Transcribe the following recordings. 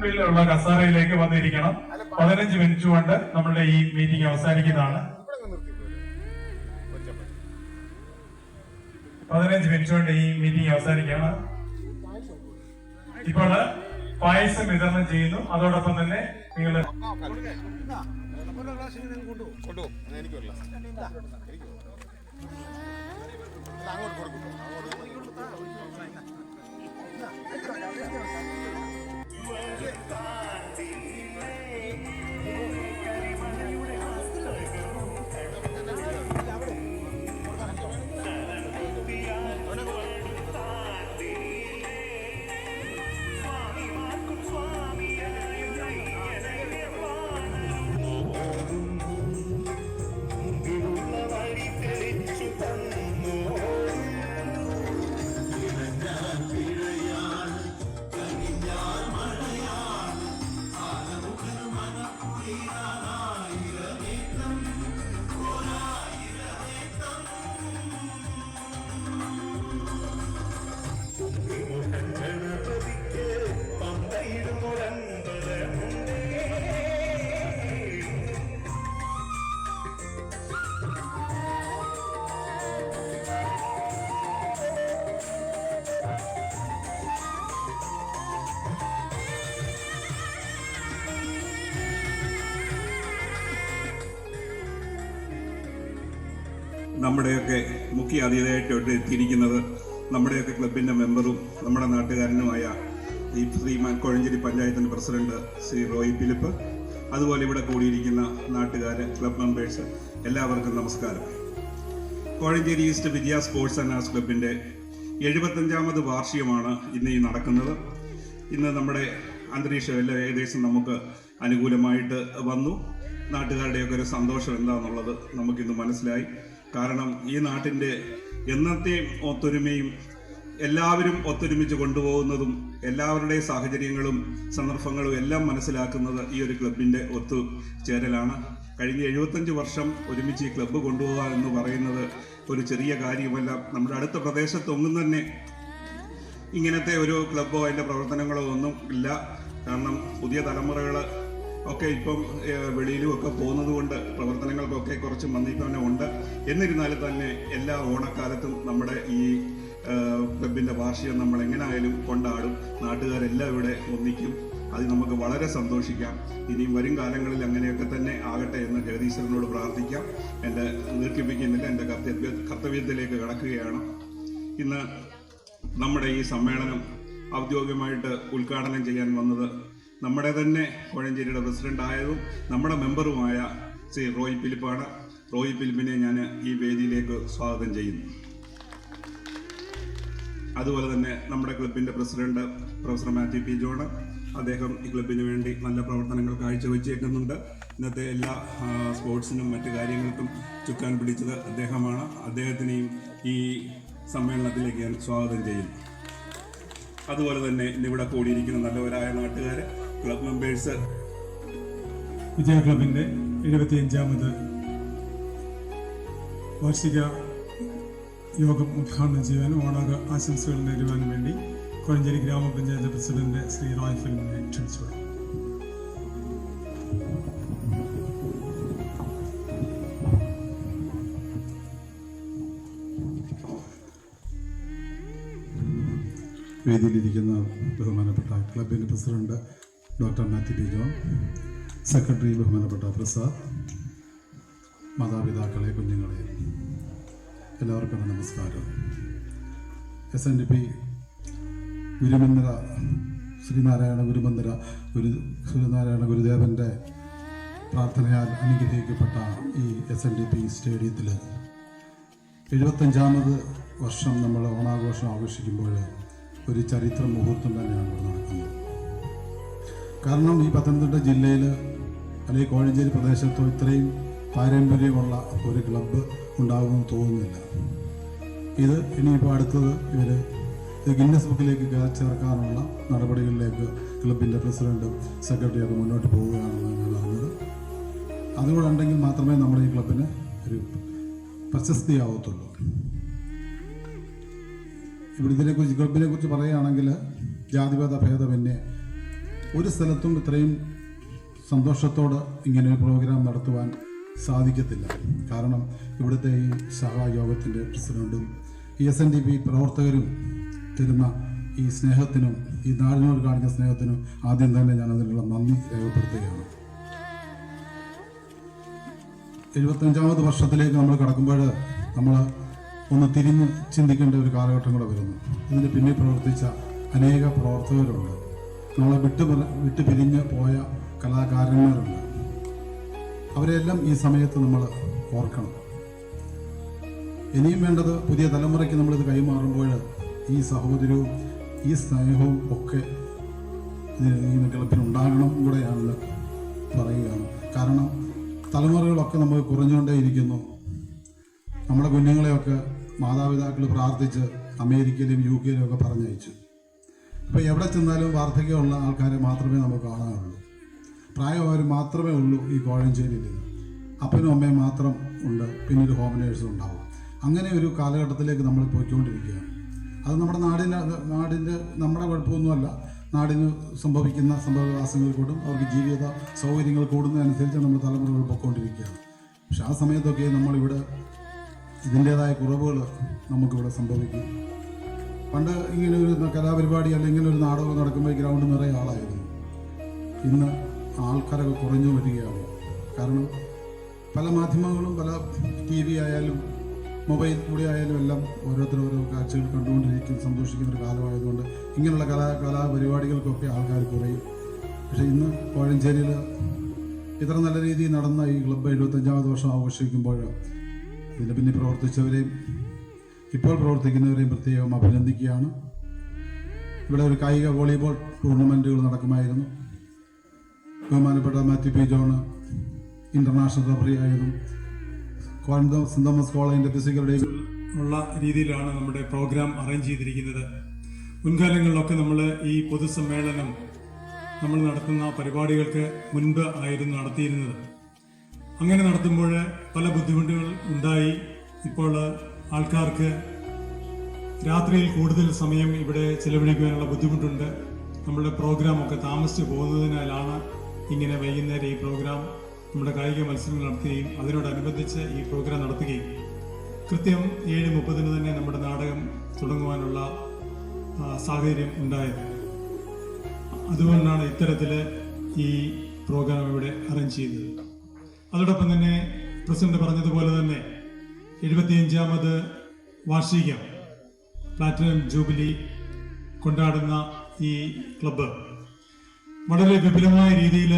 മുൻപിലുള്ള കസാരയിലേക്ക് വന്നിരിക്കണം. പതിനഞ്ച് മിനിറ്റ് കൊണ്ട് നമ്മളുടെ ഈ മീറ്റിംഗ് അവസാനിക്കുന്നതാണ്. പതിനഞ്ച് മിനിറ്റ് കൊണ്ട് ഈ മീറ്റിംഗ് അവസാനിക്കുകയാണ്. ഇപ്പോൾ പായസം വിതരണം ചെയ്യുന്നു. അതോടൊപ്പം തന്നെ നിങ്ങൾ അങ്ങോട്ട് കൊടുക്കും. നമ്മുടെയൊക്കെ മുഖ്യ അതിഥിയായിട്ട് എത്തിയിരിക്കുന്നത് നമ്മുടെയൊക്കെ ക്ലബിന്റെ മെമ്പറും നമ്മുടെ നാട്ടുകാരനുമായ ഈ ശ്രീമാൻ കോഴഞ്ചേരി പഞ്ചായത്തിന്റെ പ്രസിഡന്റ് ശ്രീ റോയി ഫിലിപ്പ് അതുപോലെ ഇവിടെ കൂടിയിരിക്കുന്ന നാട്ടുകാർ ക്ലബ് മെമ്പേഴ്സ് എല്ലാവർക്കും നമസ്കാരം. Kozhencherry east Vidya sports and arts ക്ലബിന്റെ എഴുപത്തഞ്ചാമത് വാർഷികമാണ് ഇന്ന് ഈ നടക്കുന്നത്. ഇന്ന് നമ്മുടെ അന്തരീക്ഷം എല്ലാം ഏകദേശം നമുക്ക് അനുകൂലമായിട്ട് വന്നു. നാട്ടുകാരുടെയൊക്കെ ഒരു സന്തോഷം എന്താണെന്നുള്ളത് നമുക്കിന്ന് മനസ്സിലായി. കാരണം ഈ നാട്ടിന്റെ എന്നത്തെയും ഒത്തൊരുമയും എല്ലാവരും ഒത്തൊരുമിച്ച് കൊണ്ടുപോകുന്നതും എല്ലാവരുടെയും സാഹചര്യങ്ങളും സന്ദർഭങ്ങളും എല്ലാം മനസ്സിലാക്കുന്നത് ഈ ഒരു ക്ലബിന്റെ ഒത്തു ചേരലാണ്. കഴിഞ്ഞ എഴുപത്തഞ്ച് വർഷം ഒരുമിച്ച് ഈ ക്ലബ്ബ് കൊണ്ടുപോകുക എന്ന് പറയുന്നത് ഒരു ചെറിയ കാര്യമല്ല. നമ്മുടെ അടുത്ത പ്രദേശത്തൊന്നും തന്നെ ഇങ്ങനത്തെ ഒരു ക്ലബ്ബോ അതിന്റെ പ്രവർത്തനങ്ങളോ ഒന്നും ഇല്ല. കാരണം പുതിയ തലമുറകൾ ഒക്കെ ഇപ്പം വെളിയിലും ഒക്കെ പോകുന്നത് കൊണ്ട് പ്രവർത്തനങ്ങൾക്കൊക്കെ കുറച്ച് മന്ദിപ്പനം ഉണ്ട്. എന്നിരുന്നാലും തന്നെ എല്ലാ ഓണക്കാലത്തും നമ്മുടെ ഈ ക്ലബിന്റെ വാർഷികം നമ്മൾ എങ്ങനെയായാലും കൊണ്ടാടും. നാട്ടുകാരെല്ലാം ഇവിടെ ഒന്നിക്കും. അത് നമുക്ക് വളരെ സന്തോഷിക്കാം. ഇനിയും വരും കാലങ്ങളിൽ അങ്ങനെയൊക്കെ തന്നെ ആകട്ടെ എന്ന് ജഗദീശ്വരനോട് പ്രാർത്ഥിക്കാം. എന്റെ ദീർഘിപ്പിക്കുന്നില്ല എന്റെ കർത്തവ്യ കർത്തവ്യത്തിലേക്ക് കടക്കുകയാണ്. ഇന്ന് നമ്മുടെ ഈ സമ്മേളനം ഔദ്യോഗികമായിട്ട് ഉദ്ഘാടനം ചെയ്യാൻ വന്നത് നമ്മുടെ തന്നെ കോഴഞ്ചേരിയുടെ പ്രസിഡന്റ് ആയതും നമ്മുടെ മെമ്പറുമായ ശ്രീ റോയ് ഫിലിപ്പാണ് റോയ് ഫിലിപ്പിനെ ഞാൻ ഈ വേദിയിലേക്ക് സ്വാഗതം ചെയ്യുന്നു. അതുപോലെ തന്നെ നമ്മുടെ ക്ലബിന്റെ president professor Mathew P John അദ്ദേഹം ഈ ക്ലബിന് വേണ്ടി നല്ല പ്രവർത്തനങ്ങൾ കാഴ്ചവെച്ചേക്കുന്നുണ്ട്. ഇന്നത്തെ എല്ലാ സ്പോർട്സിനും മറ്റു കാര്യങ്ങൾക്കും ചുക്കാൻ പിടിച്ചത് അദ്ദേഹമാണ്. അദ്ദേഹത്തിനെയും ഈ സമ്മേളനത്തിലേക്ക് ഞാൻ സ്വാഗതം ചെയ്യുന്നു. അതുപോലെ തന്നെ ഇന്നിവിടെ കൂടിയിരിക്കുന്ന നല്ലവരായ നാട്ടുകാർ ക്ലബ് മെമ്പേഴ്സ് വിജയ ക്ലബിന്റെ എഴുപത്തിയഞ്ചാമത് വാർഷിക യോഗം ഉദ്ഘാടനം ചെയ്യാനും ഓണാക ആശംസകൾ നേരുവാനും വേണ്ടി കോഴഞ്ചേരി ഗ്രാമപഞ്ചായത്ത് പ്രസിഡന്റ് ശ്രീ റോയ് ഫിലിമിനെ ക്ഷണിച്ചു. വേദിയിലിരിക്കുന്ന ബഹുമാനപ്പെട്ട ക്ലബിന്റെ president doctor Mathew P John secretary ബഹുമാനപ്പെട്ട പ്രസാദ് മാതാപിതാക്കളെ കുഞ്ഞുങ്ങളെ എല്ലാവർക്കും നമസ്കാരം. എസ് എൻ ഡി പി ഗുരുമന്ദിര ശ്രീനാരായണ ഗുരുമന്ദിര ഗുരു ശ്രീനാരായണ ഗുരുദേവന്റെ പ്രാർത്ഥനയാൽ അനുഗ്രഹിക്കപ്പെട്ട ഈ എസ് എൻ ഡി പി സ്റ്റേഡിയത്തിൽ എഴുപത്തഞ്ചാമത് വർഷം നമ്മൾ ഓണാഘോഷം ആഘോഷിക്കുമ്പോൾ ഒരു ചരിത്ര മുഹൂർത്തം തന്നെയാണ് നടക്കുന്നത്. കാരണം ഈ പത്തനംതിട്ട ജില്ലയിൽ അല്ലെങ്കിൽ കോഴഞ്ചേരി പ്രദേശത്തോ ഇത്രയും പാരമ്പര്യമുള്ള ഒരു ക്ലബ്ബ് ഉണ്ടാകുമെന്ന് തോന്നുന്നില്ല. ഇത് ഇനിയിപ്പോൾ അടുത്തത് ഇവർ ഗിന്നസ് ബുക്കിലേക്ക് ചേർക്കാനുള്ള നടപടികളിലേക്ക് ക്ലബിന്റെ പ്രസിഡന്റും സെക്രട്ടറിയൊക്കെ മുന്നോട്ട് പോവുകയാണെന്ന് ഞാൻ അറിഞ്ഞത്. അതുകൂടെ ഉണ്ടെങ്കിൽ മാത്രമേ നമ്മുടെ ഈ ക്ലബിന് ഒരു പ്രശസ്തിയാവത്തുള്ളൂ. ഇവിടെ ഇതിനെക്കുറിച്ച് ക്ലബിനെ കുറിച്ച് പറയുകയാണെങ്കിൽ ജാതിപത ഭേദമന്യേ ഒരു സ്ഥലത്തും ഇത്രയും സന്തോഷത്തോടെ ഇങ്ങനെ ഒരു പ്രോഗ്രാം നടത്തുവാൻ സാധിക്കത്തില്ല. കാരണം ഇവിടുത്തെ ഈ സഹയോഗത്തിന്റെ പ്രസിഡന്റും ഇ എസ് എൻ ഡി പി പ്രവർത്തകരും തരുന്ന ഈ സ്നേഹത്തിനും ഈ നാടിനോട് കാണിക്കുന്ന സ്നേഹത്തിനും ആദ്യം തന്നെ ഞാൻ അതിനുള്ള നന്ദി രേഖപ്പെടുത്തുകയാണ്. എഴുപത്തഞ്ചാമത് വർഷത്തിലേക്ക് നമ്മൾ കടക്കുമ്പോൾ നമ്മൾ ഒന്ന് തിരിഞ്ഞ് ചിന്തിക്കേണ്ട ഒരു കാലഘട്ടം കൂടെ വരുന്നു. ഇതിന് പിന്നിൽ പ്രവർത്തിച്ച അനേക പ്രവർത്തകരുണ്ട്. നമ്മളെ വിട്ടു വിട്ടു പിരിഞ്ഞ് പോയ കലാകാരന്മാരുണ്ട്. അവരെല്ലാം ഈ സമയത്ത് നമ്മൾ ഓർക്കണം. ഇനിയും വേണ്ടത് പുതിയ തലമുറയ്ക്ക് നമ്മളിത് കൈമാറുമ്പോൾ ഈ സഹോദരവും ഈ സ്നേഹവും ഒക്കെ ഇതിന് കൂടെയാണ് ഉണ്ടാകണം കൂടെയാണെന്ന് പറയുകയാണ്. കാരണം തലമുറകളൊക്കെ നമുക്ക് കുറഞ്ഞുകൊണ്ടേയിരിക്കുന്നു. നമ്മുടെ കുഞ്ഞുങ്ങളെയൊക്കെ മാതാപിതാക്കൾ പ്രാർത്ഥിച്ച് അമേരിക്കയിലും യു കെയിലും ഒക്കെ പറഞ്ഞയച്ചു. അപ്പോൾ എവിടെ ചെന്നാലും വാർദ്ധക്യമുള്ള ആൾക്കാരെ മാത്രമേ നമുക്ക് കാണാറുള്ളൂ. പ്രായമായവർ മാത്രമേ ഉള്ളൂ ഈ കോഴഞ്ചേരിയിൽ അപ്പനും അമ്മയും മാത്രം ഉണ്ട് പിന്നീട് ഹോം നേഴ്സും ഉണ്ടാവും. അങ്ങനെ ഒരു കാലഘട്ടത്തിലേക്ക് നമ്മൾ പോയിക്കൊണ്ടിരിക്കുകയാണ്. അത് നമ്മുടെ നാടിന് നാടിന്റെ നമ്മുടെ കുഴപ്പമൊന്നുമല്ല. നാടിന് സംഭവിക്കുന്ന സംഭവവികാസങ്ങൾ കൂടും അവർക്ക് ജീവിത സൗകര്യങ്ങൾ കൂടുന്നതനുസരിച്ച് നമ്മൾ തലമുറകൾ പൊയ്ക്കൊണ്ടിരിക്കുകയാണ്. പക്ഷെ ആ സമയത്തൊക്കെ നമ്മളിവിടെ ഇതിന്റേതായ കുറവുകൾ നമുക്കിവിടെ സംഭവിക്കും. പണ്ട് ഇങ്ങനെ ഒരു കലാപരിപാടി അല്ലെങ്കിൽ ഒരു നാടകം നടക്കുമ്പോൾ ഗ്രൗണ്ട് നിറയെ ആളായിരുന്നു. ഇന്ന് ആൾക്കാരൊക്കെ കുറഞ്ഞു വരികയാണ്. കാരണം പല മാധ്യമങ്ങളും പല ടി വി ആയാലും മൊബൈൽ കൂടി ആയാലും എല്ലാം ഓരോരുത്തരും ഓരോ കാഴ്ചകൾ കണ്ടുകൊണ്ടിരിക്കും സന്തോഷിക്കുന്ന ഒരു കാലമായതുകൊണ്ട് ഇങ്ങനെയുള്ള കലാ കലാപരിപാടികൾക്കൊക്കെ ആൾക്കാർ കുറയും. പക്ഷേ ഇന്ന് കോഴഞ്ചേരിയിൽ ഇത്ര നല്ല രീതിയിൽ നടന്ന ഈ ക്ലബ്ബ് എഴുപത്തഞ്ചാമത് വർഷം ആഘോഷിക്കുമ്പോൾ ഇതിന്റെ പിന്നിൽ പ്രവർത്തിച്ചവരെയും ഇപ്പോൾ പ്രവർത്തിക്കുന്നവരെയും പ്രത്യേകം അഭിനന്ദിക്കുകയാണ്. ഇവിടെ ഒരു കായിക വോളിബോൾ ടൂർണമെന്റുകൾ നടക്കുമായിരുന്നു. ബഹുമാനപ്പെട്ട Mathew P John international referee ആയിരുന്നു. കോയമ്പത്തൂർ സെന്റ് തോമസ് കോളേജിന്റെ ഫിസിക്കൽ ഡേ ഉള്ള രീതിയിലാണ് നമ്മുടെ പ്രോഗ്രാം അറേഞ്ച് ചെയ്തിരിക്കുന്നത്. മുൻകാലങ്ങളിലൊക്കെ നമ്മൾ ഈ പൊതുസമ്മേളനം നമ്മൾ നടത്തുന്ന പരിപാടികൾക്ക് മുൻപ് ആയിരുന്നു നടത്തിയിരുന്നത്. അങ്ങനെ നടത്തുമ്പോൾ പല ബുദ്ധിമുട്ടുകൾ ഉണ്ടായി. ഇപ്പോൾ ആൾക്കാർക്ക് രാത്രിയിൽ കൂടുതൽ സമയം ഇവിടെ ചെലവഴിക്കുവാനുള്ള ബുദ്ധിമുട്ടുണ്ട്. നമ്മുടെ പ്രോഗ്രാമൊക്കെ താമസിച്ച് പോകുന്നതിനാലാണ് ഇങ്ങനെ വൈകുന്നേരം ഈ പ്രോഗ്രാം നമ്മുടെ കായിക മത്സരങ്ങൾ നടത്തുകയും അതിനോടനുബന്ധിച്ച് ഈ പ്രോഗ്രാം നടത്തുകയും. കൃത്യം ഏഴ് മുപ്പതിന് തന്നെ നമ്മുടെ നാടകം തുടങ്ങുവാനുള്ള സാഹചര്യം ഉണ്ടായത്. അതുകൊണ്ടാണ് ഇത്തരത്തിൽ ഈ പ്രോഗ്രാം ഇവിടെ അറേഞ്ച് ചെയ്തത്. അതോടൊപ്പം തന്നെ പ്രസിഡന്റ് പറഞ്ഞതുപോലെ തന്നെ എഴുപത്തിയഞ്ചാമത് വാർഷികം പ്ലാറ്റിനം ജൂബിലി കൊണ്ടാടുന്ന ഈ ക്ലബ്ബ്. വളരെ വിപുലമായ രീതിയിൽ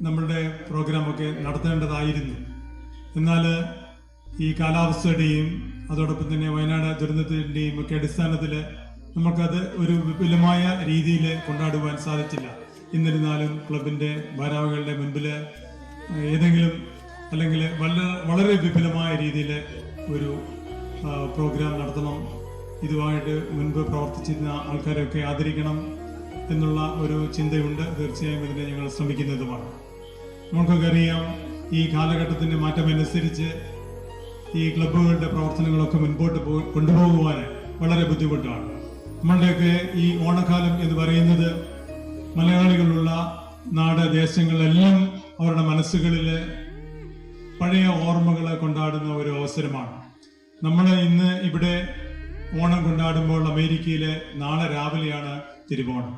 നമ്മളുടെ പ്രോഗ്രാമൊക്കെ നടത്തേണ്ടതായിരുന്നു. എന്നാൽ ഈ കാലാവസ്ഥയുടെയും അതോടൊപ്പം തന്നെ വയനാട് ദുരന്തത്തിന്റെയും ഒക്കെ അടിസ്ഥാനത്തിൽ നമുക്കത് ഒരു വിപുലമായ രീതിയിൽ കൊണ്ടാടുവാൻ സാധിച്ചില്ല. എന്നിരുന്നാലും ക്ലബിന്റെ ഭാരവാഹികളുടെ മുൻപിൽ ഏതെങ്കിലും അല്ലെങ്കിൽ വളരെ വളരെ വിപുലമായ രീതിയിൽ ഒരു പ്രോഗ്രാം നടത്തണം. ഇതുമായിട്ട് മുൻപ് പ്രവർത്തിച്ചിരുന്ന ആൾക്കാരെയൊക്കെ ആദരിക്കണം എന്നുള്ള ഒരു ചിന്തയുണ്ട്. തീർച്ചയായും ഇതിനെ ഞങ്ങൾ ശ്രമിക്കുന്നതുമാണ്. നമുക്കൊക്കെ അറിയാം ഈ കാലഘട്ടത്തിന്റെ മാറ്റമനുസരിച്ച് ഈ ക്ലബ്ബുകളുടെ പ്രവർത്തനങ്ങളൊക്കെ മുൻപോട്ട് കൊണ്ടുപോകുവാൻ വളരെ ബുദ്ധിമുട്ടാണ്. നമ്മളുടെയൊക്കെ ഈ ഓണക്കാലം എന്ന് പറയുന്നത് മലയാളികളുള്ള നാട് ദേശങ്ങളെല്ലാം അവരുടെ മനസ്സുകളിൽ പഴയ ഓർമ്മകളെ കൊണ്ടാടുന്ന ഒരു അവസരമാണ്. നമ്മൾ ഇന്ന് ഇവിടെ ഓണം കൊണ്ടാടുമ്പോൾ അമേരിക്കയിലെ നാളെ രാവിലെയാണ് തിരുവോണം.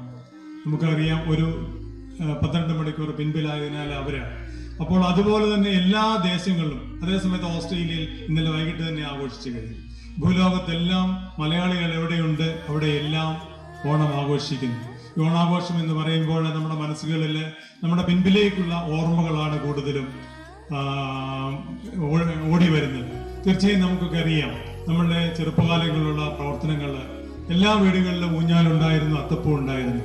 നമുക്കറിയാം ഒരു പന്ത്രണ്ട് മണിക്കൂർ പിൻപിലായതിനാൽ അവരാണ് അപ്പോൾ അതുപോലെ തന്നെ എല്ലാ ദേശങ്ങളിലും അതേസമയത്ത് ഓസ്ട്രേലിയയിൽ ഇന്നലെ വൈകിട്ട് തന്നെ ആഘോഷിച്ചു കഴിഞ്ഞു. ഭൂലോകത്തെല്ലാം മലയാളികൾ എവിടെയുണ്ട് അവിടെ എല്ലാം ഓണം ആഘോഷിക്കുന്നു. ഈ ഓണാഘോഷം എന്ന് പറയുമ്പോൾ നമ്മുടെ മനസ്സുകളിൽ നമ്മുടെ പിൻപിലേക്കുള്ള ഓർമ്മകളാണ് കൂടുതലും ഓടി വരുന്നത്. തീർച്ചയായും നമുക്കൊക്കെ അറിയാം. നമ്മളുടെ ചെറുപ്പകാലങ്ങളിലുള്ള പ്രവർത്തനങ്ങൾ എല്ലാ വീടുകളിലും ഊഞ്ഞാലുണ്ടായിരുന്നു അത്തപ്പൂ ഉണ്ടായിരുന്നു.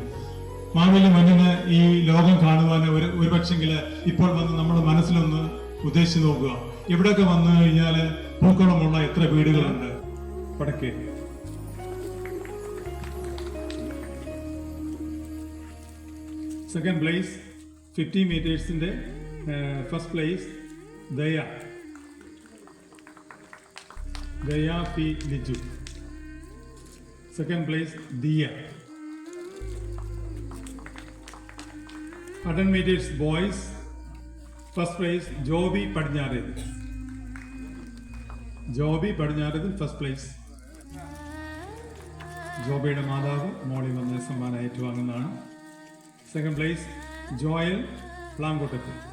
മാവേലി മണ്ണിന് ഈ ലോകം കാണുവാൻ ഒരു ഒരുപക്ഷെങ്കിൽ ഇപ്പോൾ വന്ന് നമ്മുടെ മനസ്സിലൊന്ന് ഉദ്ദേശിച്ച് നോക്കുക. ഇവിടെയൊക്കെ വന്നു കഴിഞ്ഞാൽ പൂക്കളമുള്ള എത്ര വീടുകളുണ്ട്? വടക്കേ. Second place fifty മീറ്റേഴ്സിന്റെ first place Daya. Daya P Liju. Second place Diya. അടൻ meters boys first place Joby Padinjareth. Joby പടിഞ്ഞാറേതിൽ first place ജോബിയുടെ മാതാവ് മോളി വന്ന സമ്മാനം ഏറ്റുവാങ്ങുന്നതാണ്. Second place Joel Plankottathil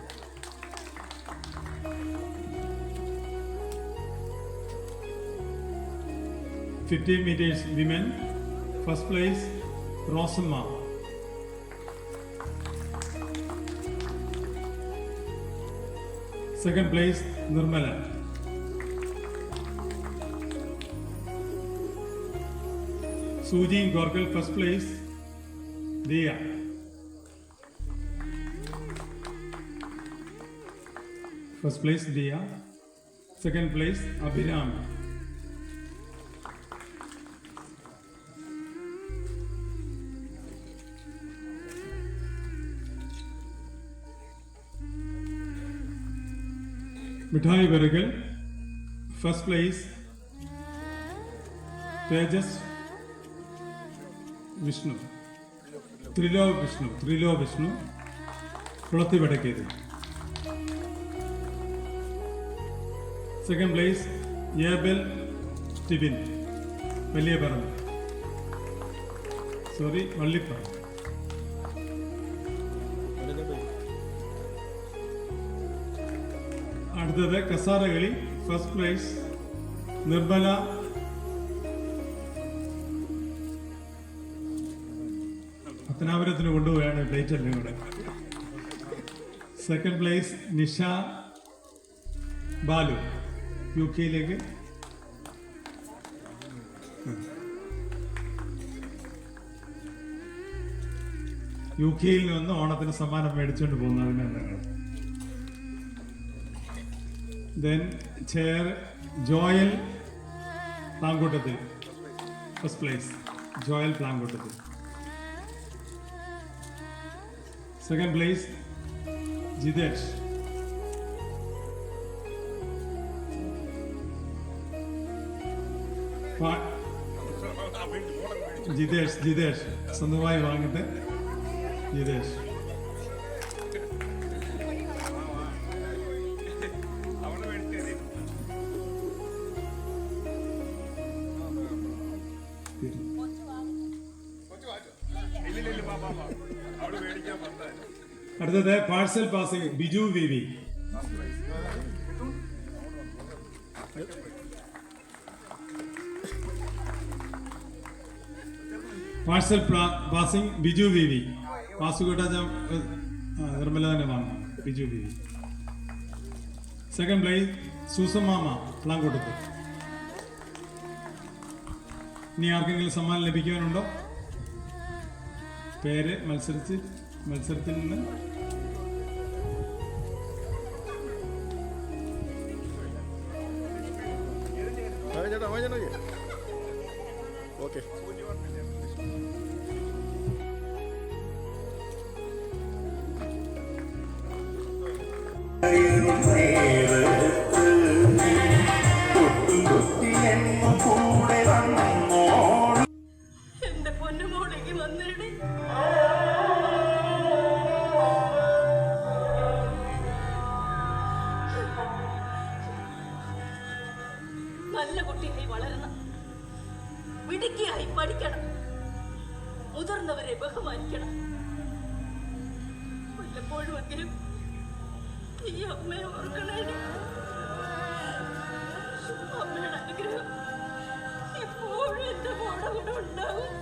fifteen meters women first place Rosamma second place Nirmala Suji ഗോർക്കൽ first place Diya first place Diya second place Abhiram മിഠായി പെറുകൽ first place Tejas Vishnu. ത്രിലോ Vishnu ത്രിലോ Vishnu Kulathivadakketh second place Abel Tibin. വലിയ പറമ്പ്. Sorry Vallipparambu. അടുത്തത് കസാരകളി first prize Nirmala. പത്തനാപുരത്തിന് കൊണ്ടുപോയാണ് plate എല്ലാം കൂടെ second place Nisha. Balu U കെയിലേക്ക് യു കെയിൽ നിന്ന് ഓണത്തിന് സമ്മാനം മേടിച്ചുകൊണ്ട് പോകുന്നതിനാണ് then chair Joel Plankoottathil first place Joel Plankoottathil second place Jithesh Jithesh Jithesh സ്വന്തമായി വാങ്ങിട്ട് ജിതേഷ് അടുത്തത് parcel passing Biju V V parcel passing Biju V V പാസുകോട്ട Nirmala തന്നെ വാങ്ങണം. Biju V V second place Susamma Plankottath ഇനി ആർക്കെങ്കിലും സമ്മാനം ലഭിക്കാനുണ്ടോ പേര് മത്സരിച്ച് മത്സരത്തിൽ നിന്ന് സത്യം ഈ അമ്മയെ ഓർക്കണേ അമ്മയുടെ അനുഗ്രഹം എപ്പോഴും എന്റെ മോടെ കൂടെ ഉണ്ടാവും.